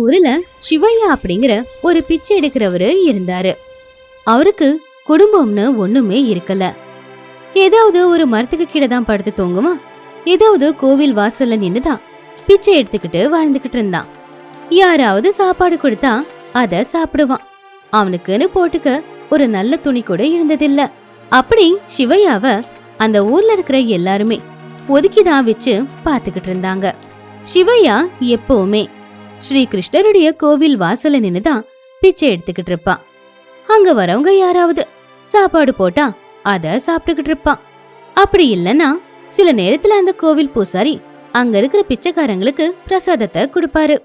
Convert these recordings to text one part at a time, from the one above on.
ஊர்ல சிவையா அப்படிங்கிற ஒரு பிச்சை எடுக்கிறவரு இருந்தாரு. அவருக்கு குடும்பம்னு ஒண்ணுமே இருக்கல. ஏதாவது ஒரு மரத்துக்கு கீழே தான் படுத்து தூங்குமா? ஏதாவது கோவில் வாசல்ல நின்னுதான் பிச்சை எடுத்துக்கிட்டு வாழ்ந்துகிட்டு இருந்தான். யாராவது சாப்பாடு கொடுத்தா அத சாப்பிடுவான். அவனுக்குன்னு போட்டுக்க ஒரு நல்ல துணி கூட இருந்ததில்ல. அப்படி சிவையாவ அந்த ஊர்ல இருக்கிற எல்லாருமே ஒதுக்கிதான் வச்சு பாத்துக்கிட்டு இருந்தாங்க. சிவையா எப்பவுமே ஸ்ரீ கிருஷ்ணருடைய கோவில் வாசல்ல நின்னுதான் பிச்சை எடுத்துக்கிட்டு இருப்பான் அங்க வரவங்க யாராவது சாப்பாடு போட்டா அத சாப்பிட்டுக்கிட்டு இருப்பான் அப்படி இல்லனா சில நேரத்துல அந்த கோவில் பூசாரி அங்க இருக்கிற பிச்சைக்காரங்களுக்கு பிரசாதத்தை கொடுப்பாரு.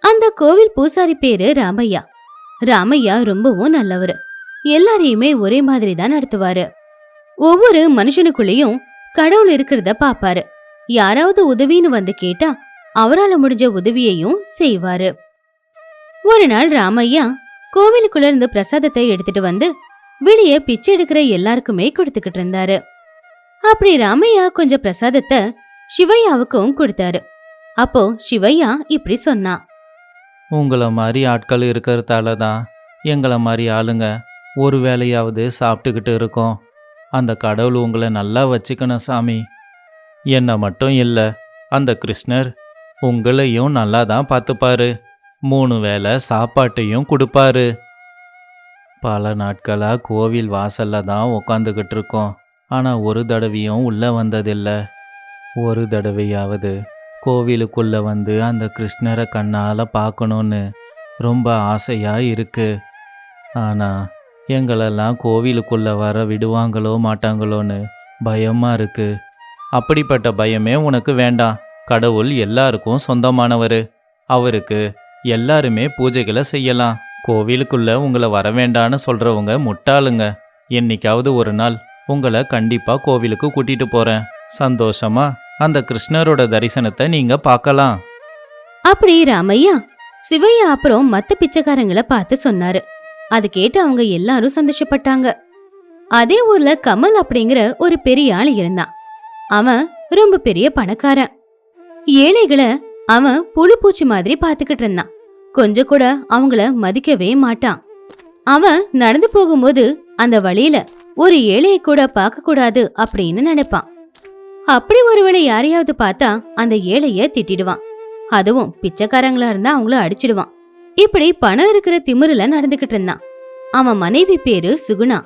அந்த கோவில் பூசாரி பேரு ராமையா. ராமையா ரொம்பவும் நல்லவரு. எல்லாரையுமே ஒரே மாதிரி தான் நடத்துவாரு. ஒவ்வொரு மனுஷனுக்குள்ளேயும் கடவுள் இருக்கிறத பாப்பாரு. யாராவது உதவின்னு வந்து கேட்டா அவரால் முடிஞ்ச உதவியையும் செய்வாரு. ஒரு நாள் ராமையா கோவிலுக்குள்ள இருந்து பிரசாதத்தை எடுத்துட்டு வந்து வெளியே பிச்சை எடுக்கிற எல்லாருக்குமே கொடுத்துக்கிட்டு இருந்தாரு. அப்படி ராமையா கொஞ்சம் பிரசாதத்தை சிவையாவுக்கும் கொடுத்தாரு. அப்போ சிவையா இப்படி சொன்னான் உங்களை மாதிரி ஆட்கள் இருக்கிறதால தான் எங்களை மாதிரி ஆளுங்க ஒரு வேலையாவது சாப்பிட்டுக்கிட்டு இருக்கோம். அந்த கடவுள் உங்களை நல்லா வச்சுக்கணும் சாமி. என்னை மட்டும் இல்லை அந்த கிருஷ்ணர் உங்களையும் நல்லா தான் பார்த்துப்பாரு. மூணு வேளை சாப்பாட்டையும் கொடுப்பாரு. பல நாட்களாக கோவில் வாசல்ல தான் உக்காந்துக்கிட்டு இருக்கோம். ஆனால் ஒரு தடவையும் உள்ளே வந்ததில்லை. ஒரு தடவையாவது கோவிலுக்குள்ளே வந்து அந்த கிருஷ்ணரை கண்ணால் பார்க்கணுன்னு ரொம்ப ஆசையாக இருக்கு. ஆனால் எங்களெல்லாம் கோவிலுக்குள்ளே வர விடுவாங்களோ மாட்டாங்களோன்னு பயமாக இருக்கு. அப்படிப்பட்ட பயமே உனக்கு வேண்டாம். கடவுள் எல்லாருக்கும் சொந்தமானவர். அவருக்கு எல்லாருமே பூஜைகளை செய்யலாம். கோவிலுக்குள்ள உங்களை வர வேண்டான்னு சொல்றவங்க முட்டாளுங்க. என்னைக்காவது ஒரு நாள் உங்களை கண்டிப்பா கோவிலுக்கு கூட்டிட்டு போறேன். சந்தோஷமா அந்த கிருஷ்ணரோட தரிசனத்தை நீங்க பார்க்கலாம். அப்படி ராமையா சிவையா அப்புறம் மத்த பிச்சைக்காரங்களை பார்த்து சொன்னாரு. அது கேட்டு அவங்க எல்லாரும் சந்தோஷப்பட்டாங்க. அதே ஊர்ல கமல் அப்படிங்கிற ஒரு பெரிய ஆள் இருந்தான். அவன் ரொம்ப பெரிய பணக்காரன். ஏழைகளை அவன் புழு பூச்சி மாதிரி பாத்துக்கிட்டு இருந்தான். கொஞ்சம் கூட அவங்கள மதிக்கவே மாட்டான். அவன் நடந்து போகும்போது அந்த வழியில ஒரு ஏழையை கூட பார்க்க கூடாது அப்படின்னு நினைப்பான். அப்படி ஒருவேளை யாரையாவது பார்த்தா அந்த ஏழைய திட்டிடுவான். அதுவும் பிச்சைக்காரங்களா இருந்தா அவங்கள அடிச்சிடுவான். இப்படி பணம் இருக்கிற திமிருல நடந்துகிட்டு இருந்தான். அவன் மனைவி பேரு சுகுணா.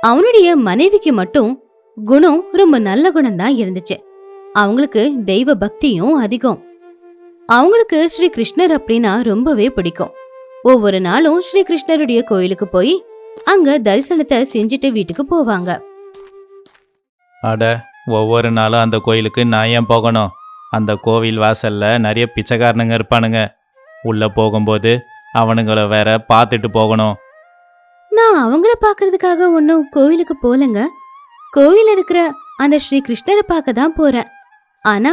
அவனுடைய மனைவிக்கு மட்டும் குணம் ரொம்ப நல்ல குணம் தான் இருந்துச்சு. அவங்களுக்கு தெய்வ பக்தியும் அதிகம். அவங்களுக்கு ஸ்ரீ கிருஷ்ணர் அப்படின்னா ரொம்பவே பிடிக்கும். ஒவ்வொரு நாளும் ஸ்ரீ கிருஷ்ணருடைய கோயிலுக்கு போய் அங்க தரிசனத்தை செஞ்சுட்டு வீட்டுக்கு போவாங்க. அட ஒவ்வொரு நாளும் அந்த கோயிலுக்கு நான் ஏன் போகணும்? அந்த கோவில் வாசல்ல நிறைய பிச்சைக்காரனுங்க இருப்பானுங்க. உள்ள போகும்போது அவனுங்கள வேற பார்த்துட்டு போகணும். நான் அவங்கள பாக்குறதுக்காக ஒன்னும் கோவிலுக்கு போலங்க. கோவில் இருக்கிற அந்த ஸ்ரீ கிருஷ்ணரை பார்க்க தான் போறேன். ஆனா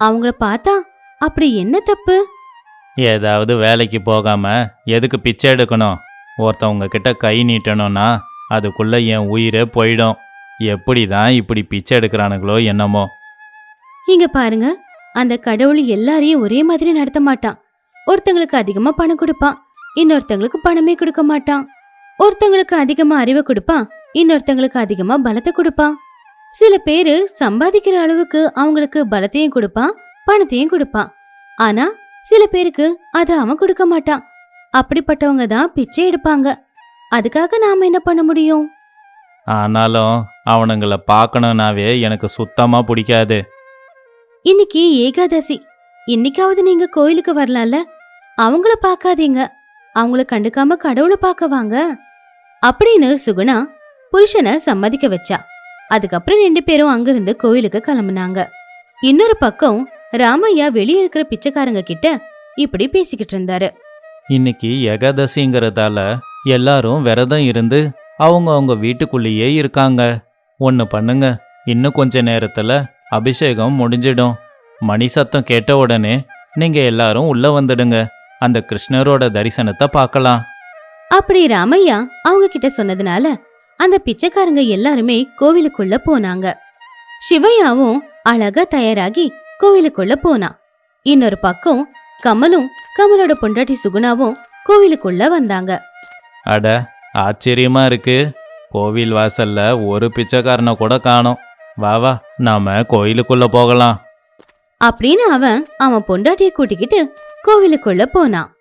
அவங்கள பார்த்தா அப்படி என்ன தப்பு? ஏதாவது வேலைக்கு போகாம எதுக்கு பிச்சை எடுக்கணும்? ஒருத்தவங்க கிட்ட கை நீட்டணும்னா அதுக்குள்ள என் உயிரே போயிடும். எப்படி தான் இப்படி பிச்சை எடுக்கிறானுங்களோ என்னமோ. இங்க பாருங்க. அந்த கடவுள் எல்லாரையும் ஒரே மாதிரி நடத்த மாட்டான். ஒருத்தங்களுக்கு அதிகமா பணம் கொடுப்பான். இன்னொருத்தங்களுக்கு பணமே கொடுக்க மாட்டான். ஒருத்தங்களுக்கு அதிகமா அறிவை கொடுப்பான். இன்னொருத்தங்களுக்கு அதிகமா பலத்தை கொடுப்பான். சில பேரு சம்பாதிக்கிற அளவுக்கு அவங்களுக்கு பலத்தையும் கொடுப்பான் பணத்தையும் கொடுப்பான் ஆனா சில பேருக்கு அத அவன் கொடுக்க மாட்டான். அப்படிப்பட்டவங்க தான் பிச்சை எடுப்பாங்க. அதுக்காக நாம என்ன பண்ண முடியும்? ஆனாலும் அவனுங்கள பார்க்கணுன்னாவே எனக்கு சுத்தமா பிடிக்காது. இன்னைக்கு ஏகாதசி. இன்னைக்காவது நீங்க கோயிலுக்கு வரலாம்ல? அவங்கள பார்க்காதீங்க. அவங்கள கண்டுக்காம கடவுளை பார்க்க வாங்க. அப்படின்னு சுகுணா புருஷனை சம்மதிக்க வச்சா. அதுக்கப்புறம் ரெண்டு பேரும் அங்கிருந்து கோயிலுக்கு கிளம்புனாங்க. இன்னொரு பக்கம் ராமையா வெளியே இருக்கிற பிச்சைக்காரங்க கிட்ட இப்படி பேசிக்கிட்டு இருந்தாரு. இன்னைக்கு ஏகாதசிங்கிறதால எல்லாரும் விரதம் இருந்து அவங்க அவங்க வீட்டுக்குள்ளேயே இருக்காங்க. ஒன்று பண்ணுங்க. இன்னும் கொஞ்ச நேரத்தில் அபிஷேகம் முடிஞ்சிடும். மணி சத்தம் கேட்ட உடனே நீங்க எல்லாரும் உள்ள வந்துடுங்க. அந்த கிருஷ்ணரோட தரிசனத்தை பார்க்கலாம். அப்படி ராமையா அவங்க கிட்ட சொன்னதுனால அந்த பிச்சைக்காரங்க எல்லாருமே கோவிலுக்குள்ள போனாங்க. சிவையாவும் அழகா தயாராகி கோவிலுக்குள்ள போனான் இன்னொரு பக்கம் கமலும் கமலோட பொண்டாட்டி சுகுணாவும் கோவிலுக்குள்ள வந்தாங்க. அட ஆச்சரியமா இருக்கு. கோவில் வாசல்ல ஒரு பிச்சைக்காரனை கூட காணோம். வா வா நாம கோயிலுக்குள்ள போகலாம். அப்படின்னு அவன் அவன் பொண்டாட்டிய கூட்டிக்கிட்டு கோவிலுக்குள்ள போனான்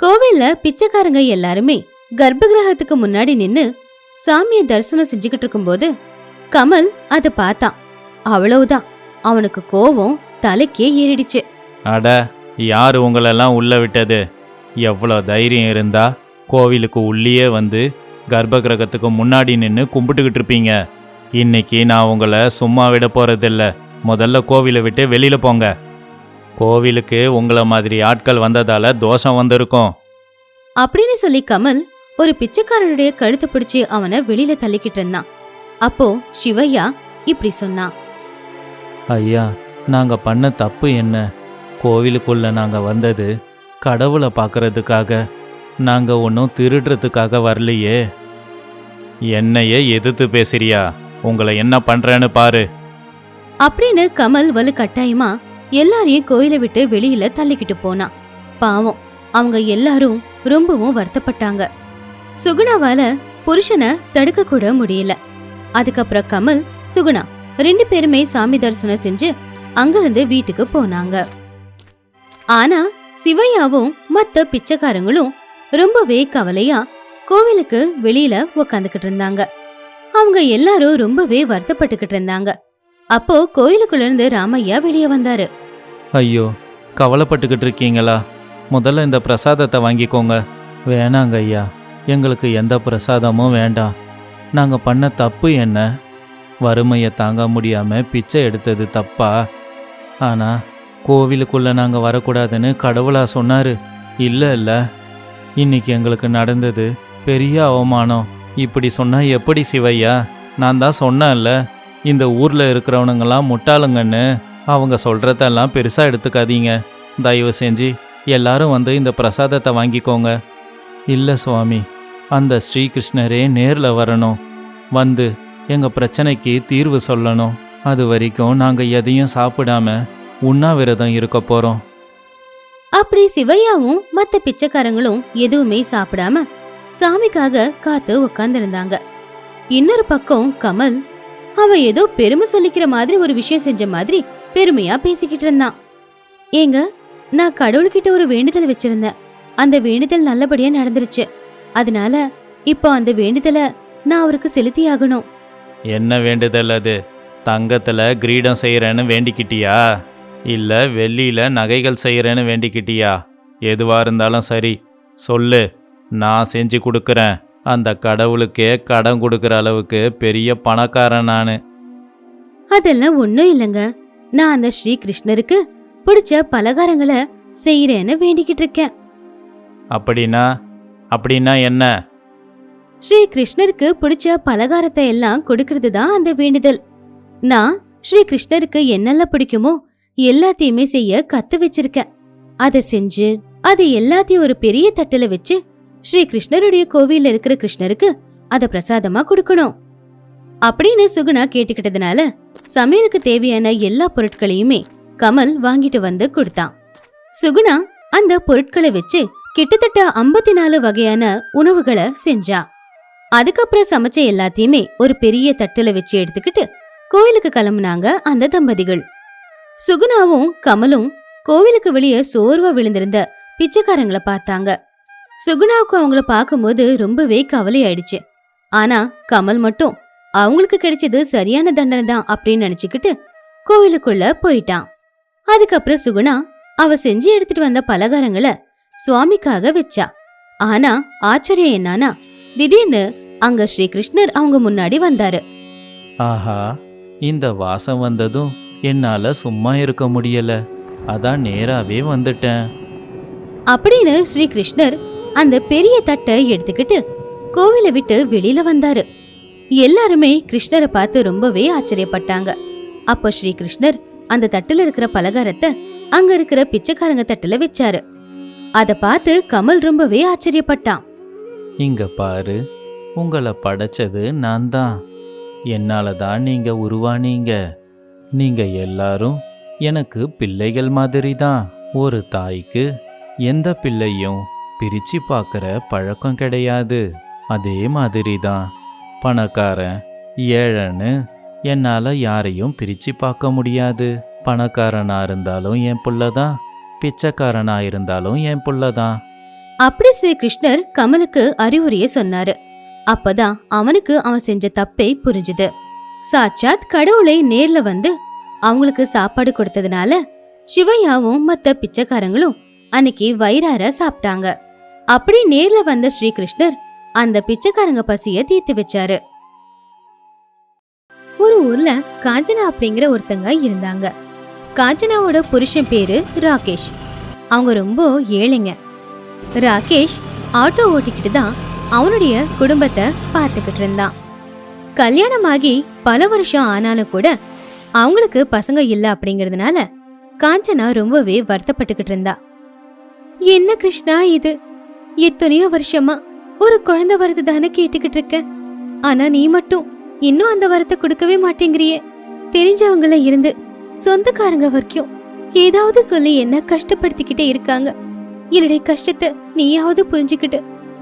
கோவில்ல பிச்சைக்காரங்க எல்லாருமே கர்ப்ப கிரகத்துக்கு முன்னாடி நின்னு சாமியை தரிசனம் செஞ்சுக்கிட்டு இருக்கும்போது கமல் அதை பார்த்தான் அவ்வளவுதான். அவனுக்கு கோவம் தலைக்கே ஏறிடுச்சு. அட யார் உங்களெல்லாம் உள்ள விட்டது? எவ்வளோ தைரியம் இருந்தா கோவிலுக்கு உள்ளேயே வந்து கர்ப்ப கிரகத்துக்கு முன்னாடி நின்று கும்பிட்டுக்கிட்டு இருப்பீங்க. இன்னைக்கு நான் உங்களை சும்மா விட போறதில்ல. முதல்ல கோவிலை விட்டு வெளியில போங்க. கோவிலுக்கு உங்களை மாதிரி ஆட்கள் வந்ததால தோஷம் வந்திருக்கும். அப்படின்னு சொல்லி கமல் ஒரு பிச்சைக்காரனுடைய கழுத்தை பிடிச்சு அவனை வெளியில தள்ளிக்கிட்டு இருந்தான். அப்போ சிவையா இப்படி சொன்னான் ஐயா நாங்க பண்ண தப்பு என்ன? கோவிலுக்குள்ள நாங்க வந்தது கடவுளை பார்க்கறதுக்காக நாங்க ஒன்றும் திருடுறதுக்காக வரலையே. என்னையே எதிர்த்து பேசுறியா? உங்களை என்ன பண்றேன்னு பாரு. அப்படின்னு கமல் வலு கட்டாயமா எல்லாரையும் கோயிலை விட்டு வெளியில தள்ளிக்கிட்டு போனான் பாவம் அவங்க எல்லாரும் ரொம்பவும் வருத்தப்பட்டாங்க. சுகுணாவால புருஷனை தடுக்க கூட முடியல. அதுக்கப்புறம் கமல் சுகுணா ரெண்டு பேருமே சாமி தரிசனம் செஞ்சு அங்கிருந்து வீட்டுக்கு போனாங்க. ஆனா சிவையாவும் மத்த பிச்சைக்காரங்களும் ரொம்பவே கவலையா கோவிலுக்கு வெளியில உக்காந்துக்கிட்டு இருந்தாங்க. அவங்க எல்லாரும் ரொம்பவே வருத்தப்பட்டுக்கிட்டு இருந்தாங்க. அப்போ கோயிலுக்குள்ள இருந்து ராமையா வெளியே வந்தாரு. ஐயோ கவலைப்பட்டுக்கிட்டு இருக்கீங்களா? முதல்ல இந்த பிரசாதத்தை வாங்கிக்கோங்க. வேணாங்க ஐயா. எங்களுக்கு எந்த பிரசாதமும் வேண்டாம். நாங்கள் பண்ண தப்பு என்ன? வறுமையை தாங்க முடியாமல் பிச்சை எடுத்தது தப்பா? ஆனால் கோவிலுக்குள்ளே நாங்கள் வரக்கூடாதுன்னு கடவுளாக சொன்னார். இல்லை இல்லை. இன்னைக்கு எங்களுக்கு நடந்தது பெரிய அவமானம். இப்படி சொன்னால் எப்படி சிவையா? நான் தான் சொன்னேன்ல இந்த ஊரில் இருக்கிறவனுங்கெல்லாம் முட்டாளுங்கன்னு. அவங்க சொல்கிறதெல்லாம் பெருசாக எடுத்துக்காதீங்க. தயவு செஞ்சு எல்லாரும் வந்து இந்த பிரசாதத்தை வாங்கிக்கோங்க. இல்லை சுவாமி அந்த ஸ்ரீகிருஷ்ணரே நேரில் வரணும். வந்து எங்கள் பிரச்சனைக்கு தீர்வு சொல்லணும். அது வரைக்கும் நாங்கள் எதையும் சாப்பிடாம உண்ணாவிரதம் இருக்க போகிறோம் அப்படி சிவையாவும் மற்ற பிச்சைக்காரங்களும் எதுவுமே சாப்பிடாம சாமிக்காக காத்து உட்கார்ந்திருந்தாங்க இன்னொரு பக்கம் கமல் அவ ஏதோ பெருமை சொல்லிக்கிற மாதிரி ஒரு விஷயம் செஞ்ச மாதிரி பெருமையா பேசிக்கிட்டு இருந்தான். ஏங்க நான் கடவுள்கிட்ட ஒரு வேண்டுதல் வச்சிருந்தேன். அந்த வேண்டுதல் நல்லபடியா நடந்துருச்சு. அதனால இப்போ அந்த வேண்டுதலை நான் அவருக்கு செலுத்தி ஆகணும். என்ன வேண்டுதல் அது? தங்கத்துல கிரீடம் செய்யறேன்னு வேண்டிக்கிட்டியா? இல்ல வெள்ளியில நகைகள் செய்யறேன்னு வேண்டிக்கிட்டியா? எதுவா இருந்தாலும் சரி சொல்லு. நான் செஞ்சு கொடுக்குறேன். அந்த கடவுளுக்கே கடன் கொடுக்குற அளவுக்கு பெரிய பணக்காரன் நான். அதெல்லாம் ஒண்ணும் இல்லைங்க. நான் அந்த ஸ்ரீ கிருஷ்ணருக்கு பிடிச்ச பலகாரங்களை செய்யறேன்னு வேண்டிக்கிட்டு இருக்கேன். அப்படின்னா அப்படின்னா என்ன? ஸ்ரீ கிருஷ்ணருக்கு பிடிச்ச பலகாரத்தை எல்லாம் கொடுக்கறது தான் அந்த வேண்டுதல். நான் ஸ்ரீ கிருஷ்ணருக்கு என்னெல்லாம் பிடிக்குமோ எல்லாத்தையுமே செய்ய கத்து வச்சிருக்கேன். அதை செஞ்சு அது எல்லாத்தையும் ஒரு பெரிய தட்டுல வச்சு ஸ்ரீ கிருஷ்ணருடைய கோவில்ல இருக்கிற கிருஷ்ணருக்கு அத பிரசாதமா கொடுக்கணும். அப்படின்னு சுகுணா கேட்டுக்கிட்டதுனால சமையலுக்கு தேவையான எல்லா பொருட்களையுமே கமல் வாங்கிட்டு வந்து கொடுத்தான். சுகுணா அந்த பொருட்களை வச்சு கிட்டத்தட்ட ஐம்பத்தி நாலு வகையான உணவுகளை செஞ்சா. அதுக்கப்புறம் சமைச்ச எல்லாத்தையுமே ஒரு பெரிய தட்டுல வச்சு எடுத்துக்கிட்டு கோயிலுக்கு கிளம்புனாங்க அந்த தம்பதிகள். சுகுணாவும் கமலும் கோவிலுக்கு வெளியே சோர்வா விழுந்திருந்த பிச்சைக்காரங்களை பார்த்தாங்க. சுகுணாவுக்கு அவங்கள பார்க்கும்போது ரொம்பவே கவலை ஆயிடுச்சு ஆனா கமல் மட்டும் அவங்களுக்கு கிடைச்சது சரியான தண்டனை தான் அப்படின்னு நினைச்சுக்கிட்டு கோவிலுக்குள்ள போயிட்டான். அதுக்கப்புறம் சுகுணா அவ செஞ்சு எடுத்துட்டு வந்த பலகாரங்களை சுவாமிக்காக வச்சா. ஆனா ஆச்சரியம் என்னன்னா திடீர்னு அங்க ஸ்ரீ கிருஷ்ணர் அவங்க முன்னாடி வந்தாரு. ஆஹா இந்த வாசம் வந்ததும் என்னால சும்மா இருக்க முடியல. அதான் நேராவே வந்துட்டேன். அப்படின்னு ஸ்ரீ கிருஷ்ணர் அந்த பெரிய தட்டை எடுத்துக்கிட்டு கோவிலை விட்டு வெளியில வந்தாரு. எல்லாருமே கிருஷ்ணரை பார்த்து ரொம்பவே ஆச்சரியப்பட்டாங்க. அப்போ ஸ்ரீ கிருஷ்ணர் அந்த தட்டுல இருக்கிற பலகாரத்தை அங்க இருக்கிற பிச்சைக்காரங்க தட்டுல வச்சாரு. அத பார்த்து கமல் ரொம்பவே ஆச்சரியப்பட்டான். இங்க பாரு உங்களை படைச்சது நான் தான் என்னால தான் நீங்க உருவானீங்க. நீங்க எல்லாரும் எனக்கு பிள்ளைகள் மாதிரி தான் ஒரு தாய்க்கு எந்த பிள்ளையும் பிரிச்சு பார்க்குற பழக்கம் கிடையாது. அதே மாதிரி தான் பணக்காரன் ஏழைன்னு என்னால் யாரையும் பிரிச்சு பார்க்க முடியாது. பணக்காரனாக இருந்தாலும் என் பிள்ளை தான் பிச்சைக்காரனா இருந்தாலும் என் புள்ளதான். அப்படி ஸ்ரீ கிருஷ்ணர் கமலுக்கு அறிவுரைய சொன்னாரு. அப்பதான் அவனுக்கு அவன் செஞ்ச தப்பே புரிஞ்சுது. சாட்சாத் கடவுளை நேர்ல வந்து அவங்களுக்கு சாப்பாடு கொடுத்ததுனால சிவையாவும் மத்த பிச்சைக்காரங்களும் அன்னைக்கு வயிறார சாப்பிட்டாங்க. அப்படி நேர்ல வந்த ஸ்ரீகிருஷ்ணர் அந்த பிச்சைக்காரங்க பசிய தீர்த்து வச்சாரு. ஒரு ஊர்ல காஞ்சனா அப்படிங்கிற ஒருத்தங்க இருந்தாங்க. காஞ்சனாவோட புருஷன் பேரு ராகேஷ். அவங்க ரொம்ப ஏழைங்க. ராகேஷ் ஆட்டோ ஓட்டிக்கிட்டு தான் அவனுடைய குடும்பத்தை பார்த்துக்கிட்டு இருந்தான். கல்யாணமாகி பல வருஷம் ஆனாலும் கூட அவங்களுக்கு பசங்க இல்லை அப்படிங்கறதுனால காஞ்சனா ரொம்பவே வருத்தப்பட்டுக்கிட்டு இருந்தா. என்ன கிருஷ்ணா இது? எத்தனையோ வருஷமா ஒரு குழந்தை வரது தானே கேட்டுக்கிட்டு இருக்க? ஆனா நீ மட்டும் இன்னும் அந்த வரத்தை கொடுக்கவே மாட்டேங்கிறியே. தெரிஞ்சவங்கள இருந்து சொந்தக்காரங்க வரைக்கும் ஏதாவது சொல்லி என்ன கஷ்டப்படுத்திக்கிட்டே இருக்காங்க. என்னுடைய கஷ்டத்தை நீயாவது புரிஞ்சுக்கிட்டு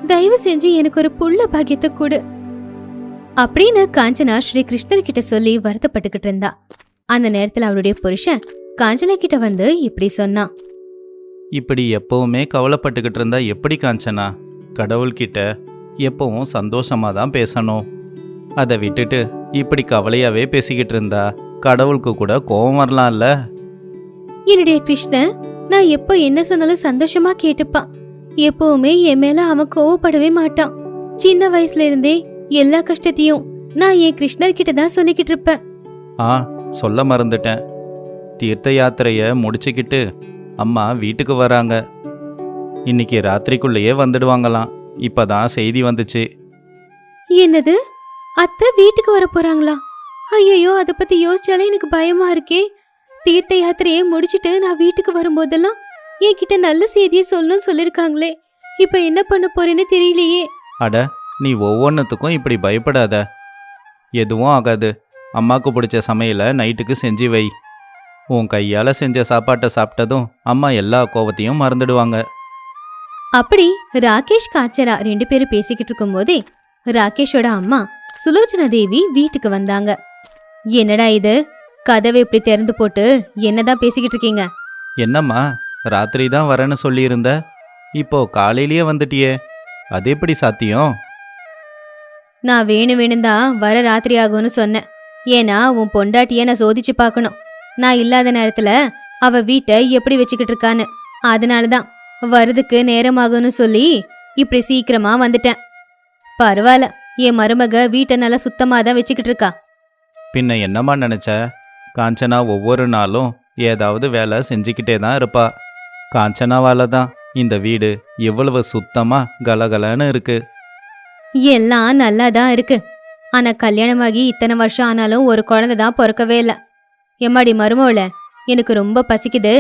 தயவு செஞ்சு எனக்கு ஒரு புள்ள பாக்கியத்தை கொடு. அப்படின்னு காஞ்சனா ஸ்ரீ கிருஷ்ணர் கிட்ட சொல்லி வருத்தப்பட்டுக்கிட்டு இருந்தா. அந்த நேரத்துல அவளுடைய புருஷன் காஞ்சனா கிட்ட வந்து இப்படி சொன்னான் இப்படி எப்பவுமே கவலைப்பட்டுக்கிட்டு இருந்தா எப்படி காஞ்சனா? கடவுள்கிட்ட எப்பவும் சந்தோஷமா தான் பேசணும். அதை விட்டுட்டு இப்படி கவலையாவே பேசிக்கிட்டு இருந்தா. கடவுளுக்கு கூட கோபம் வரலாம்ல. என்னுடைய கிருஷ்ணன் நான் எப்போ என்ன சொன்னாலும் சந்தோஷமா கேட்டுப்பான். எப்பவுமே என் மேல அவன் கோவப்படவே மாட்டான். சின்ன வயசுல இருந்தே எல்லா கஷ்டத்தையும் நான் என் கிருஷ்ணர் கிட்ட தான் சொல்லிக்கிட்டு இருப்பேன். ஆ சொல்ல மறந்துட்டேன். தீர்த்த யாத்திரைய முடிச்சுக்கிட்டு அம்மா வீட்டுக்கு வராங்க. இன்னைக்கு ராத்திரிக்குள்ளேயே வந்துடுவாங்களாம். இப்பதான் செய்தி வந்துச்சு. என்னது? அத்தை வீட்டுக்கு வர போறாங்களா? ஐயோ அத பத்தி யோசிச்சாலே எனக்கு பயமா இருக்கே. தீர்த்த யாத்திரையை முடிச்சிட்டு நான் வீட்டுக்கு வரும்போதெல்லாம் என்கிட்ட நல்ல செய்தியை சொல்லணும்னு சொல்லிருக்காங்களே. இப்ப என்ன பண்ண போறேன்னு தெரியலையே. அட நீ ஒவ்வொன்றுத்துக்கும் இப்படி பயப்படாத. எதுவும் ஆகாது. அம்மாக்கு பிடிச்ச சமையலை நைட்டுக்கு செஞ்சு வை. உன் கையால் செஞ்ச சாப்பாட்டை சாப்பிட்டதும் அம்மா எல்லா கோவத்தையும் மறந்துடுவாங்க. அப்படி ராகேஷ் காச்சரா ரெண்டு பேரும் பேசிக்கிட்டு இருக்கும்போதே ராகேஷோட அம்மா சுலோச்சனா தேவி வீட்டுக்கு வந்தாங்க. என்னடா இது? கதவை இப்படி திறந்து போட்டு என்னதான் பேசிக்கிட்டு இருக்கீங்க? என்னம்மா ராத்திரி தான் வரேன்னு சொல்லியிருந்த. இப்போ காலையிலேயே வந்துட்டியே. அது எப்படி சாத்தியம்? நான் வேணும் வேணும் தான் வர ராத்திரி ஆகும்னு சொன்னேன். ஏன்னா உன் பொண்டாட்டிய நான் சோதிச்சு பார்க்கணும். நான் இல்லாத நேரத்துல அவ வீட்டை எப்படி வச்சுக்கிட்டு இருக்கான்னு. அதனால தான் வரதுக்கு நேரமாகும்னு சொல்லி இப்படி சீக்கிரமா வந்துட்டேன். பரவாயில்ல என் மருமக வீட்டை நல்லா சுத்தமா தான் வச்சுக்கிட்டு இருக்கா. பின்ன என்னம்மா நினச்ச? காஞ்சனா ஒவ்வொரு நாளும் ஏதாவது வேலை செஞ்சுக்கிட்டே தான் இருப்பா. காஞ்சனாவால தான் இந்த வீடு எவ்வளவு சுத்தமா கலகலன்னு இருக்கு. எல்லாம் நல்லா தான் இருக்கு. ஆனா கல்யாணமாகி இத்தனை வருஷம் ஆனாலும் ஒரு குழந்தை தான் பிறக்கவே இல்லை. எம்மாடி மருமவள எனக்கு ரொம்ப பசிக்குது.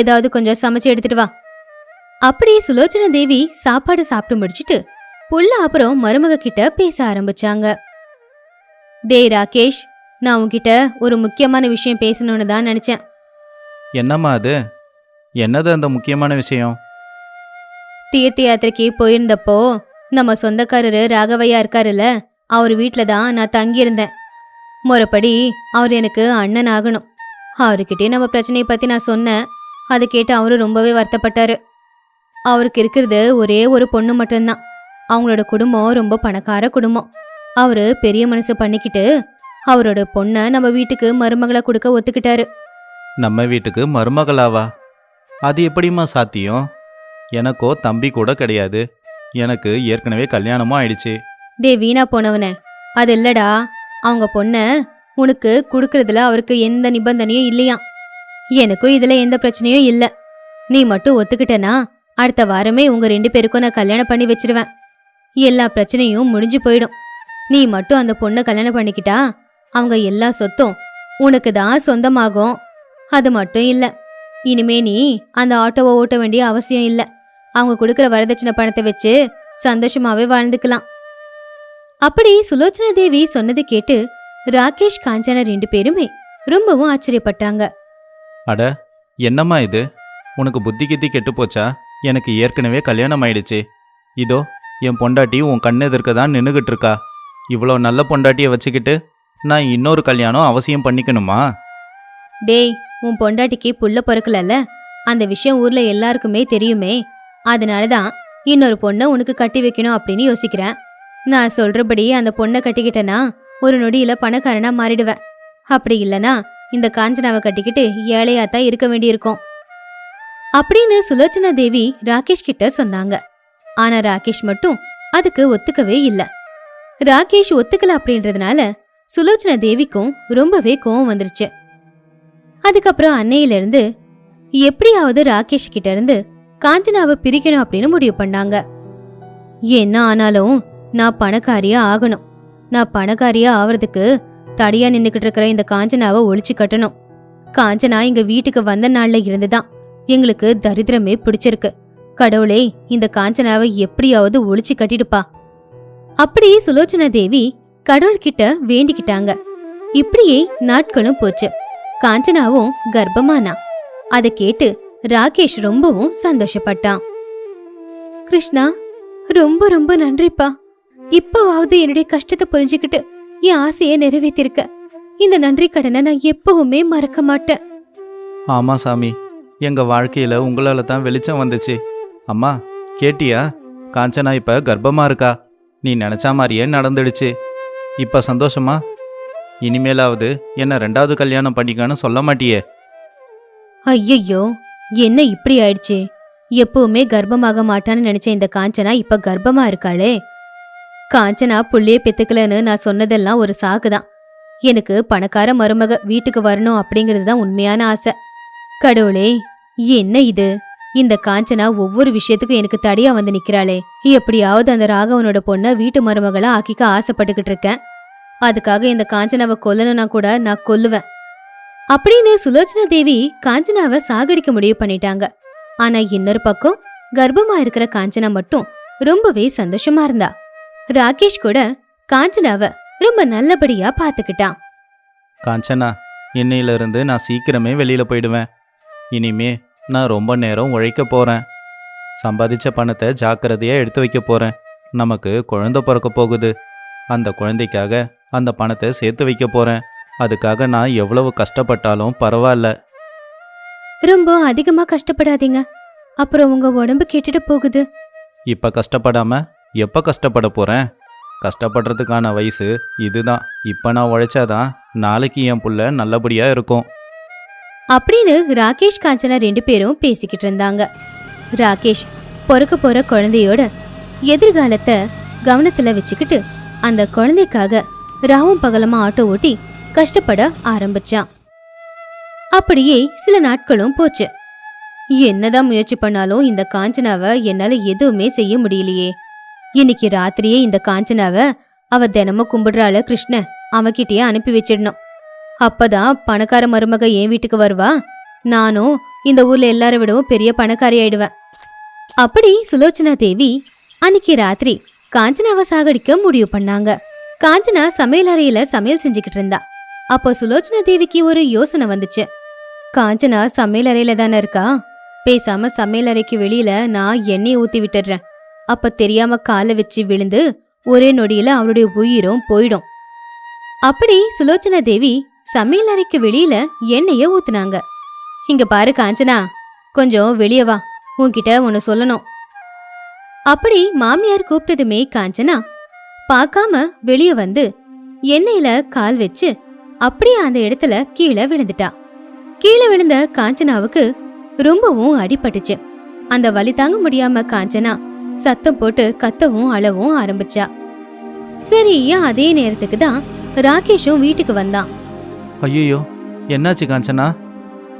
ஏதாவது கொஞ்சம் சமைச்சு எடுத்துட்டு வா. அப்படியே சுலோச்சன தேவி சாப்பாடு சாப்பிட்டு முடிச்சிட்டு புள்ள அப்புறம் மருமக கிட்ட பேச ஆரம்பிச்சாங்க. டேய் ராகேஷ் நான் உன்கிட்ட ஒரு முக்கியமான விஷயம் பேசணும்னு தான் நினைச்சேன். என்னம்மா அது? என்னது அந்த முக்கியமான விஷயம்? தீர்த்த யாத்திரைக்கு போயிருந்தப்போ நம்ம சொந்தக்காரரு ராகவையா இருக்காருல்ல அவர் வீட்ல தான் நான் தங்கியிருந்தேன். முறைப்படி அவர் எனக்கு அண்ணன் ஆகணும். அவர்கிட்டயே நம்ம பிரச்சனையை பத்தி நான் சொன்னேன். அதை கேட்டு அவரு ரொம்பவே வருத்தப்பட்டாரு. அவருக்கு இருக்கிறது ஒரே ஒரு பொண்ணு மட்டும்தான். அவங்களோட குடும்பம் ரொம்ப பணக்கார குடும்பம். அவரு பெரிய மனசு பண்ணிக்கிட்டு அவரோட பொண்ணை நம்ம வீட்டுக்கு மருமகளை கொடுக்க ஒத்துக்கிட்டாரு. நம்ம வீட்டுக்கு மருமகளாவா? அது எப்படிம்மா சாத்தியம்? எனக்கோ தம்பி கூட கிடையாது. எனக்கு ஏற்கனவே கல்யாணமும் ஆயிடுச்சு. டே வீணா போனவனே. அது இல்லடா. அவங்க பொண்ண உனக்கு கொடுக்கறதுல அவருக்கு எந்த நிபந்தனையும் இல்லையாம். எனக்கும் இதுல எந்த பிரச்சனையும் இல்ல. நீ மட்டும் ஒத்துக்கிட்டனா அடுத்த வாரமே உங்க ரெண்டு பேருக்கும் நான் கல்யாணம் பண்ணி வச்சிருவேன். எல்லா பிரச்சனையும் முடிஞ்சு போயிடும். நீ மட்டும் அந்த பொண்ணை கல்யாணம் பண்ணிக்கிட்டா அவங்க எல்லா சொத்தும் உனக்கு தான் சொந்தமாகும். அது மட்டும் இல்லை. இனிமே நீ அந்த ஆட்டோவை ஓட்ட வேண்டிய அவசியம் இல்லை. அவங்க கொடுக்குற வரதட்சணை பணத்தை வச்சு சந்தோஷமாவே வாழ்ந்துக்கலாம். அப்படி சுலோச்சனா தேவி சொன்னது கேட்டு ராகேஷ் காஞ்சனா ரெண்டு பேருமே ரொம்பவும் ஆச்சரியப்பட்டாங்க. அட என்னம்மா இது? உனக்கு புத்தி கித்தி கெட்டு போச்சா? எனக்கு ஏற்கனவே கல்யாணம் ஆயிடுச்சு. இதோ என் பொண்டாட்டி உன் கண்ணு எதிர்க்க தான் நின்றுகிட்டு இருக்கா. இவ்வளோ நல்ல பொண்டாட்டியை வச்சுக்கிட்டு நான் இன்னொரு கல்யாணம் அவசியம் பண்ணிக்கணுமா? டேய் உன் பொண்டாட்டிக்கு புள்ள பொறுக்கலல்ல? அந்த விஷயம் ஊர்ல எல்லாருக்குமே தெரியுமே. அதனால தான் இன்னொரு பொண்ணை உனக்கு கட்டி வைக்கணும் அப்படின்னு யோசிக்கிறேன். நான் சொல்றபடி அந்த பொண்ணை கட்டிக்கிட்டேன்னா ஒரு நொடியில பணக்காரனா மாறிடுவேன் அப்படி இல்லனா இந்த காஞ்சனாவை கட்டிக்கிட்டு ஏழையாத்தான் இருக்க வேண்டியிருக்கும். அப்படின்னு சுலோச்சனா தேவி ராகேஷ் கிட்ட சொன்னாங்க. ஆனா ராகேஷ் மட்டும் அதுக்கு ஒத்துக்கவே இல்லை. ராகேஷ் ஒத்துக்கல அப்படின்றதுனால சுலோச்சன தேவிக்கும் ரொம்பவே கோவம் வந்துருச்சு. அதுக்கப்புறம் அன்னையில இருந்து எப்படியாவது ராகேஷ் கிட்ட இருந்து காஞ்சனாவை பிரிக்கணும் அப்படின்னு முடிவு பண்ணாங்க. என்ன ஆனாலும் நான் பணக்காரியா ஆகணும். நான் பணக்காரியா ஆவறதுக்கு தடியா நின்னுக்கிட்டு இருக்கிற இந்த காஞ்சனாவை ஒழிச்சு கட்டணும். காஞ்சனா எங்க வீட்டுக்கு வந்த நாள்ல இருந்துதான் எங்களுக்கு தரித்திரமே பிடிச்சிருக்கு. கடவுளே இந்த காஞ்சனாவை எப்படியாவது ஒழிச்சு கட்டிடுப்பா. அப்படியே சுலோச்சனா தேவி கடவுள்கிட்ட வேண்டிக்கிட்டாங்க. இப்படியே நாட்களும் போச்சு. காஞ்சனாவும் கர்ப்பமானா. அதை கேட்டு ராகேஷ் ரொம்பவும் சந்தோஷப்பட்டான். கிருஷ்ணா ரொம்ப ரொம்ப நன்றிப்பா. இப்பவாவது என்னுடைய கஷ்டத்தை புரிஞ்சுக்கிட்டு என் ஆசையை நிறைவேத்திருக்க இந்த நன்றி கடனை நான் எப்பவுமே மறக்க மாட்டேன். ஆமா சாமி. எங்க வாழ்க்கையில உங்களால தான் வெளிச்சம் வந்துச்சு. அம்மா கேட்டியா? காஞ்சனா இப்ப கர்ப்பமா இருக்கா? நீ நினச்ச மாதிரியே நடந்துடுச்சு. இப்போ சந்தோஷமா? இனிமேலாவது என்ன ரெண்டாவது கல்யாணம் பண்ணிக்கான்னு சொல்ல மாட்டியே. ஐயையோ என்ன இப்படி ஆயிடுச்சு? எப்பவுமே கர்ப்பமாக மாட்டான்னு நினைச்ச இந்த காஞ்சனா இப்ப கர்ப்பமா இருக்காளே. காஞ்சனா புள்ளைய பெத்துக்கலன்னு நான் சொன்னதெல்லாம் ஒரு சாக்குதான். எனக்கு பணக்கார மருமக வீட்டுக்கு வரணும் அப்படிங்கிறது தான் உண்மையான ஆசை. கடவுளே என்ன இது? இந்த காஞ்சனா ஒவ்வொரு விஷயத்துக்கும் எனக்கு தடையா வந்து நிக்கிறாளே. எப்படியாவது அந்த ராகவனோட பொண்ண வீட்டு மருமகளா ஆக்கிக்க ஆசைப்பட்டுக்கிட்டு இருக்கேன். அதுக்காக இந்த காஞ்சனாவை கொல்லணும்னா கூட நான் கொல்லுவேன். அப்படின்னு சுலோச்சனா தேவி காஞ்சனாவை சாகடிக்க முடிவு பண்ணிட்டாங்க. ஆனா இன்னொரு பக்கம் கர்ப்பமா இருக்கிற காஞ்சனா மட்டும் ரொம்பவே சந்தோஷமா இருந்தா. ராகேஷ் கூட காஞ்சனாவை ரொம்ப நல்லபடியா பாத்துக்கிட்டான். காஞ்சனா இன்னையிலிருந்து நான் சீக்கிரமே வெளியில போயிடுவேன். இனிமே நான் ரொம்ப நேரம் உழைக்க போகிறேன் சம்பாதிச்ச பணத்தை ஜாக்கிரதையாக எடுத்து வைக்க போகிறேன் நமக்கு குழந்தை பிறக்க போகுது. அந்த குழந்தைக்காக அந்த பணத்தை சேர்த்து வைக்க போகிறேன் அதுக்காக நான் எவ்வளவு கஷ்டப்பட்டாலும் பரவாயில்ல. ரொம்ப அதிகமா கஷ்டப்படாதீங்க. அப்புறம் உங்க உடம்பு கெட்டுட்டு போகுது. இப்போ கஷ்டப்படாம எப்போ கஷ்டப்பட போகிறேன் கஷ்டப்படுறதுக்கான வயசு இதுதான். இப்போ நான் உழைச்சாதான் நாளைக்கு என் புள்ள நல்லபடியாக இருக்கும். அப்படின்னு ராகேஷ் காஞ்சனா ரெண்டு பேரும் பேசிக்கிட்டு இருந்தாங்க. ராகேஷ் பிறக்க போற குழந்தையோட எதிர்காலத்தை கவனத்துல வச்சுக்கிட்டு அந்த குழந்தைக்காக ராவும் பகலமா ஆட்டோ ஓட்டி கஷ்டப்பட ஆரம்பிச்சான். அப்படியே சில நாட்களும் போச்சு. என்னதான் முயற்சி பண்ணாலும் இந்த காஞ்சனாவை என்னால எதுவுமே செய்ய முடியலையே. இன்னைக்கு ராத்திரியே இந்த காஞ்சனாவை அவ தினமும் கும்பிடுறாள கிருஷ்ண அவகிட்டயே அனுப்பி வச்சிடணும். அப்பதான் பணக்கார மருமக என் வீட்டுக்கு வருவா. நானும் இந்த ஊர்ல எல்லாரை விடவும் பெரிய பணக்காரி ஆயிடுவேன். அப்படி சுலோச்சனா தேவி அன்னைக்கு ராத்திரி காஞ்சனாவை சாகடிக்க முடிவு பண்ணாங்க. காஞ்சனா சமையல் அறையில சமையல் செஞ்சுக்கிட்டு இருந்தா. அப்போ சுலோச்சனா தேவிக்கு ஒரு யோசனை வந்துச்சு. காஞ்சனா சமையல் அறையில தானே இருக்கா? பேசாம சமையல் அறைக்கு வெளியில நான் எண்ணெய் ஊத்தி விட்டுடுறேன். அப்ப தெரியாம காலை வச்சு விழுந்து ஒரே நொடியில அவளுடைய உயிரும் போயிடும். அப்படி சுலோச்சனா தேவி சமையல் அறைக்கு வெளியில எண்ணெய ஊத்துனாங்க. இங்க பாரு காஞ்சனா கொஞ்சம் வெளியே வா உன்கிட்ட ஒன்னு சொல்லணும். அப்படி மாமியார் கூப்பிட்டதுமே காஞ்சனா பார்க்காம வெளியே வந்து எண்ணெயில கால் வச்சு அப்படியே அந்த இடத்துல கீழே விழுந்துட்டா. கீழே விழுந்த காஞ்சனாவுக்கு ரொம்பவும் அடிபட்டுச்சு. அந்த வலி தாங்க முடியாம காஞ்சனா சத்தம் போட்டு கத்தவும் அழவும் ஆரம்பிச்சா. சரியா அதே நேரத்துக்கு தான் ராகேஷும் வீட்டுக்கு வந்தான். ஐயோ என்னாச்சு காஞ்சனா?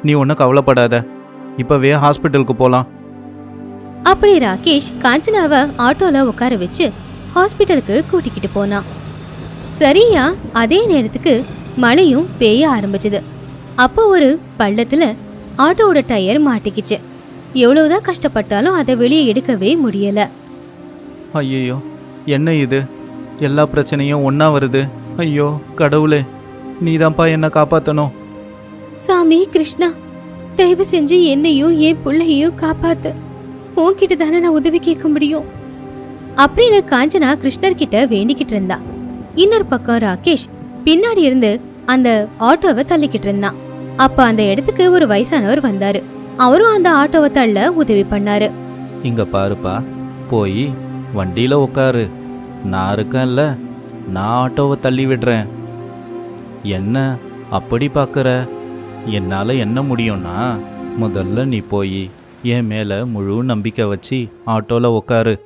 நீ ஒன்றும் கவலைப்படாத. இப்போவே ஹாஸ்பிட்டலுக்கு போகலாம் அப்படி ராகேஷ் காஞ்சனாவை ஆட்டோல உட்கார வச்சு ஹாஸ்பிட்டலுக்கு கூட்டிக்கிட்டு போனான் சரியா அதே நேரத்துக்கு மழையும் பெய்ய ஆரம்பிச்சது. அப்போ ஒரு பள்ளத்துல ஆட்டோவோட டயர் மாட்டிக்கிச்சு. எவ்வளவுதான் கஷ்டப்பட்டாலும் அதை வெளியே எடுக்கவே முடியல. ஐயோ என்ன இது? எல்லா பிரச்சனையும் ஒன்றா வருது. ஐயோ கடவுளே. நீதான்ப்பா என்னை காப்பாற்றணும் சாமி கிருஷ்ணா தயவு செஞ்சு என்னையும் என் பிள்ளையையும் காப்பாத்து. உன்கிட்ட தானே நான் உதவி கேட்க முடியும். அப்படின்னு காஞ்சனா கிருஷ்ணர் கிட்ட வேண்டிக்கிட்டு இருந்தா. இன்னொரு பக்கம் ராகேஷ் பின்னாடி இருந்து அந்த ஆட்டோவை தள்ளிக்கிட்டு இருந்தான் அப்ப அந்த இடத்துக்கு ஒரு வயசானவர் வந்தாரு. அவரும் அந்த ஆட்டோவை தள்ள உதவி பண்ணாரு. இங்க பாருப்பா போய் வண்டியில உட்காரு நான் இருக்கேன்ல நான் ஆட்டோவை தள்ளி விடுறேன். என்ன அப்படி பார்க்குற? என்னால் என்ன முடியும்னா முதல்ல நீ போய் என் மேலே முழு நம்பிக்கை வச்சு ஆட்டோவில் உட்காரு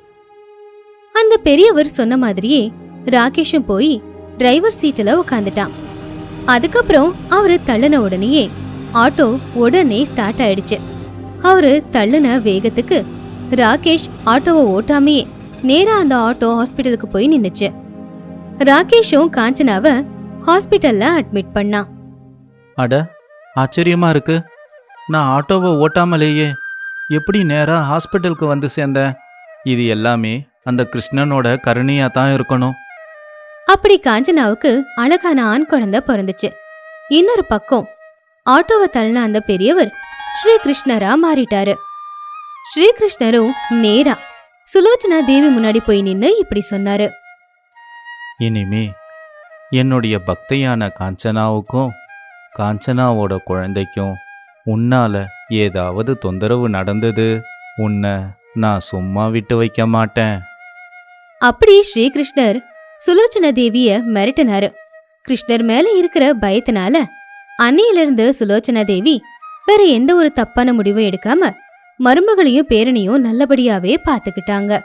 அந்த பெரியவர் சொன்ன மாதிரியே ராகேஷும் போய் டிரைவர் சீட்டில் உட்காந்துட்டான் அதுக்கப்புறம் அவரு தள்ளின உடனேயே ஆட்டோ உடனே ஸ்டார்ட் ஆயிடுச்சு. அவரு தள்ளுன வேகத்துக்கு ராகேஷ் ஆட்டோவை ஓட்டாமையே நேரா அந்த ஆட்டோ ஹாஸ்பிட்டலுக்கு போய் நின்னுச்சு. ராகேஷும் காஞ்சனாவை ஹாஸ்பிட்டல்ல அட்மிட் பண்ணான் அட ஆச்சரியமா இருக்கு. நான் ஆட்டோவை ஓட்டாமலேயே எப்படி நேராக ஹாஸ்பிட்டலுக்கு வந்து சேர்ந்தேன்? இது எல்லாமே அந்த கிருஷ்ணனோட கருணையா தான் இருக்கணும். அப்படி காஞ்சனாவுக்கு அழகான ஆண் குழந்தை பிறந்துச்சு. இன்னொரு பக்கம் ஆட்டோவை தள்ளின அந்த பெரியவர் ஸ்ரீ கிருஷ்ணரா மாறிட்டாரு. ஸ்ரீகிருஷ்ணரும் நேரா சுலோச்சனா தேவி முன்னாடி போய் நின்னு இப்படி சொன்னாரு. இனிமே என்னுடைய பக்தையான காஞ்சனாவுக்கும் காஞ்சனாவோட குழந்தைக்கும் உன்னால ஏதாவது தொந்தரவு நடந்தது உன்னை நான் சும்மா விட்டு வைக்க மாட்டேன். அப்படி ஸ்ரீகிருஷ்ணர் சுலோச்சனா தேவிய மிரட்டினாரு. கிருஷ்ணர் மேல இருக்கிற பயத்தினால அன்னையிலிருந்து சுலோச்சனா தேவி வேற எந்த ஒரு தப்பான முடிவும் எடுக்காம மருமகளையும் பேரனையும் நல்லபடியாவே பாத்துக்கிட்டாங்க